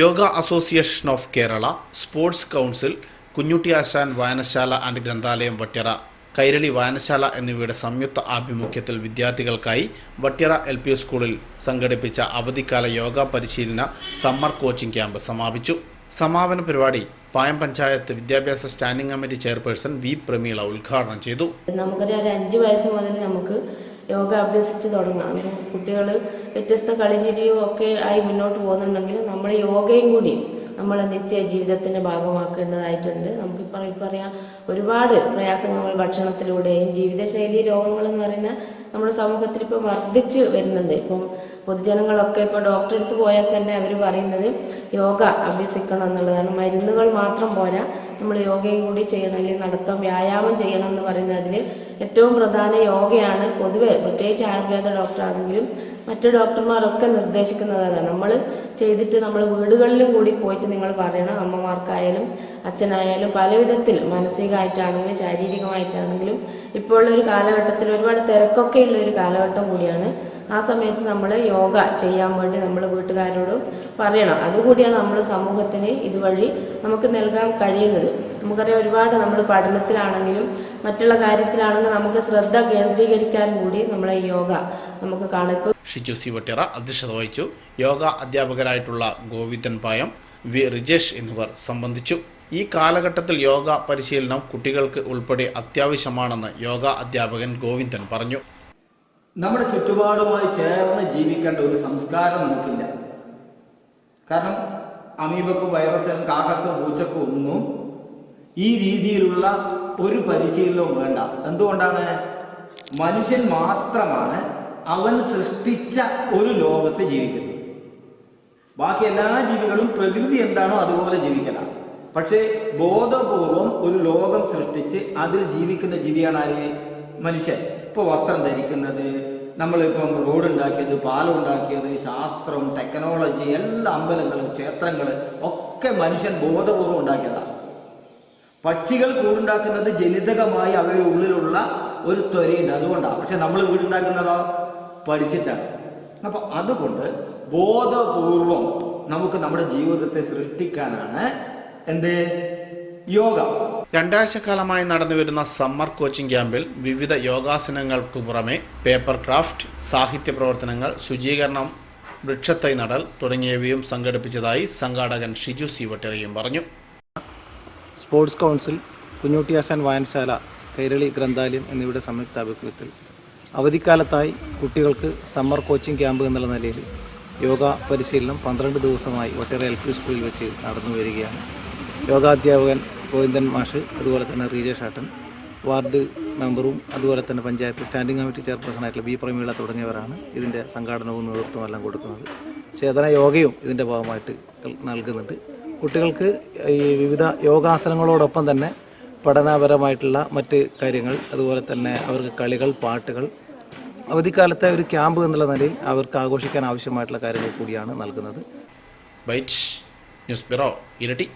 Yoga association of Kerala sports council Kunjutty Asan Vayanasala and ഗ്രന്ഥാലയം വട്യറ Kairali വായനശാല എന്നിവയുടെ സംയുക്ത ആഭിമുഖ്യത്തിൽ വിദ്യാർത്ഥികൾക്കായി വട്യറ എൽ പി സ്കൂളിൽ സംഘടിപ്പിച്ച അവധിക്കാല യോഗ പരിശീലന സമ്മർ കോച്ചിംഗ് ക്യാമ്പ് സമാപിച്ചു. സമാപന പരിപാടി പായം പഞ്ചായത്ത് വിദ്യാഭ്യാസ standing committee chairperson V Prameela ഉദ്ഘാടനം ചെയ്തു. നമുക്കറിയാം ഒരു അഞ്ച് വയസ്സ് മുതൽ നമുക്ക് യോഗ അഭ്യസിച്ച് തുടങ്ങാം. കുട്ടികൾ വ്യത്യസ്ത കളിചിരിയും ഒക്കെ ആയി മുന്നോട്ട് പോകുന്നുണ്ടെങ്കിൽ നമ്മൾ യോഗയും കൂടി നമ്മൾ നിത്യ ജീവിതത്തിന്റെ ഭാഗമാക്കേണ്ടതായിട്ടുണ്ട്. നമുക്കിപ്പോൾ ഇപ്പം അറിയാം ഒരുപാട് പ്രയാസങ്ങൾ ഭക്ഷണത്തിലൂടെയും ജീവിതശൈലി രോഗങ്ങൾ എന്ന് പറയുന്ന നമ്മുടെ സമൂഹത്തിൽ ഇപ്പം വർദ്ധിച്ച് വരുന്നുണ്ട്. ഇപ്പം പൊതുജനങ്ങളൊക്കെ ഇപ്പോൾ ഡോക്ടറെ അടുത്ത് പോയാൽ തന്നെ അവർ പറയുന്നത് യോഗ അഭ്യസിക്കണം എന്നുള്ളതാണ്. മരുന്നുകൾ മാത്രം പോരാ. നമ്മൾ യോഗയും കൂടി ചെയ്യണം അല്ലെങ്കിൽ നടത്തം വ്യായാമം ചെയ്യണം എന്ന് പറയുന്നത് അതിൽ ഏറ്റവും പ്രധാന യോഗയാണ്. പൊതുവെ പ്രത്യേകിച്ച് ആയുർവേദ ഡോക്ടറാണെങ്കിലും മറ്റു ഡോക്ടർമാരൊക്കെ നിർദ്ദേശിക്കുന്നത് അതാണ്. നമ്മൾ ചെയ്തിട്ട് നമ്മൾ വീടുകളിലും കൂടി പോയിട്ട് നിങ്ങൾ പറയണം. അമ്മമാർക്കായാലും അച്ഛനായാലും പല വിധത്തിൽ മാനസികമായിട്ടാണെങ്കിലും ശാരീരികമായിട്ടാണെങ്കിലും ഇപ്പോൾ ഒരു കാലഘട്ടത്തിൽ ഒരുപാട് തിരക്കൊക്കെ ഉള്ള ഒരു കാലഘട്ടം കൂടിയാണ്. ആ സമയത്ത് നമ്മൾ യോഗ ചെയ്യാൻ വേണ്ടി നമ്മൾ വീട്ടുകാരോടും പറയണം. അതുകൂടിയാണ് നമ്മൾ സമൂഹത്തിന് ഇതുവഴി നമുക്ക് നൽകാൻ കഴിയുന്നത്. നമുക്കറിയാം ഒരുപാട് നമ്മൾ പഠനത്തിലാണെങ്കിലും മറ്റുള്ള കാര്യത്തിലാണെങ്കിലും നമുക്ക് ശ്രദ്ധ കേന്ദ്രീകരിക്കാൻ കൂടി നമ്മളെ യോഗ നമുക്ക് കാണാം. ഷിജു സി വട്ടിറ അധ്യക്ഷത വഹിച്ചു. യോഗ അധ്യാപകരായിട്ടുള്ള ഗോവിന്ദൻ പായം വി റിജേഷ് എന്നിവർ സംബന്ധിച്ചു. ഈ കാലഘട്ടത്തിൽ യോഗ പരിശീലനം കുട്ടികൾക്ക് ഉൾപ്പെടെ അത്യാവശ്യമാണെന്ന് യോഗ അധ്യാപകൻ ഗോവിന്ദൻ പറഞ്ഞു. നമ്മുടെ ചുറ്റുപാടുമായി ചേർന്ന് ജീവിക്കേണ്ട ഒരു സംസ്കാരം നമുക്കില്ല. കാരണം അമീബക്കും വൈറസിനും കാക്കക്കും പൂച്ചക്കും ഒന്നും ഈ രീതിയിലുള്ള ഒരു പരിശീലനവും വേണ്ട. എന്തുകൊണ്ടാണ്? മനുഷ്യൻ മാത്രമാണ് അവൻ സൃഷ്ടിച്ച ഒരു ലോകത്ത് ജീവിക്കുന്നത്. ബാക്കി എല്ലാ ജീവികളും പ്രകൃതി എന്താണോ അതുപോലെ ജീവിക്കണം. പക്ഷേ ബോധപൂർവം ഒരു ലോകം സൃഷ്ടിച്ച് അതിൽ ജീവിക്കുന്ന ജീവിയാണ് ആര്? മനുഷ്യൻ. ഇപ്പോൾ വസ്ത്രം ധരിക്കുന്നത് നമ്മളിപ്പം റോഡ് ഉണ്ടാക്കിയത് പാലം ഉണ്ടാക്കിയത് ശാസ്ത്രം ടെക്നോളജി എല്ലാ അമ്പലങ്ങളും ക്ഷേത്രങ്ങൾ ഒക്കെ മനുഷ്യൻ ബോധപൂർവം ഉണ്ടാക്കിയതാണ് പക്ഷികൾ കൂടുണ്ടാക്കുന്നത് ജനിതകമായി അവയുടെ ഉള്ളിലുള്ള ഒരു ത്വരയുണ്ട്. അതുകൊണ്ടാണ് പക്ഷെ നമ്മൾ വീടുണ്ടാക്കുന്നതോ? പഠിച്ചിട്ടാണ്. അപ്പൊ അതുകൊണ്ട് ബോധപൂർവം നമുക്ക് നമ്മുടെ ജീവിതത്തെ സൃഷ്ടിക്കാനാണ് എന്ത്? യോഗ. രണ്ടാഴ്ചക്കാലമായി നടന്നുവരുന്ന സമ്മർ കോച്ചിംഗ് ക്യാമ്പിൽ വിവിധ യോഗാസനങ്ങൾക്ക് പുറമെ പേപ്പർ ക്രാഫ്റ്റ് സാഹിത്യ പ്രവർത്തനങ്ങൾ ശുചീകരണം വൃക്ഷത്തൈ നടൽ തുടങ്ങിയവയും സംഘടിപ്പിച്ചതായി സംഘാടകൻ ഷിജു സി വട്ടേറിയും പറഞ്ഞു. സ്പോർട്സ് കൗൺസിൽ കുഞ്ഞുട്ടിയാശാൻ വായനശാല കൈരളി ഗ്രന്ഥാലയം എന്നിവയുടെ സംയുക്താഭിമുഖ്യത്തിൽ അവധിക്കാലത്തായി കുട്ടികൾക്ക് സമ്മർ കോച്ചിംഗ് ക്യാമ്പ് എന്നുള്ള നിലയിൽ യോഗ പരിശീലനം പന്ത്രണ്ട് ദിവസമായി ഒട്ടേറെ എൽ പി സ്കൂളിൽ വെച്ച് നടന്നു വരികയാണ് യോഗാധ്യാപകൻ ഗോവിന്ദൻ മാഷ് അതുപോലെ തന്നെ റീജേഷ് ആട്ടൻ വാർഡ് മെമ്പറും അതുപോലെ തന്നെ പഞ്ചായത്ത് സ്റ്റാൻഡിംഗ് കമ്മിറ്റി ചെയർപേഴ്സണായിട്ടുള്ള ബി പ്രമീള തുടങ്ങിയവരാണ് ഇതിന്റെ സംഘാടനവും നേതൃത്വവും എല്ലാം കൊടുക്കുന്നത്. ചേതന യോഗയും ഇതിന്റെ ഭാഗമായിട്ട് നൽകുന്നുണ്ട്. കുട്ടികൾക്ക് ഈ വിവിധ യോഗാസനങ്ങളോടൊപ്പം തന്നെ പഠനപരമായിട്ടുള്ള മറ്റ് കാര്യങ്ങൾ അതുപോലെ തന്നെ അവർക്ക് കളികൾ പാട്ടുകൾ അവധിക്കാലത്തെ ഒരു ക്യാമ്പ് എന്നുള്ള നിലയിൽ അവർക്ക് ആഘോഷിക്കാൻ ആവശ്യമായിട്ടുള്ള കാര്യങ്ങൾ കൂടിയാണ് നൽകുന്നത്. ബൈറ്റ് ന്യൂസ് ബ്യൂറോ ഇരട്ടി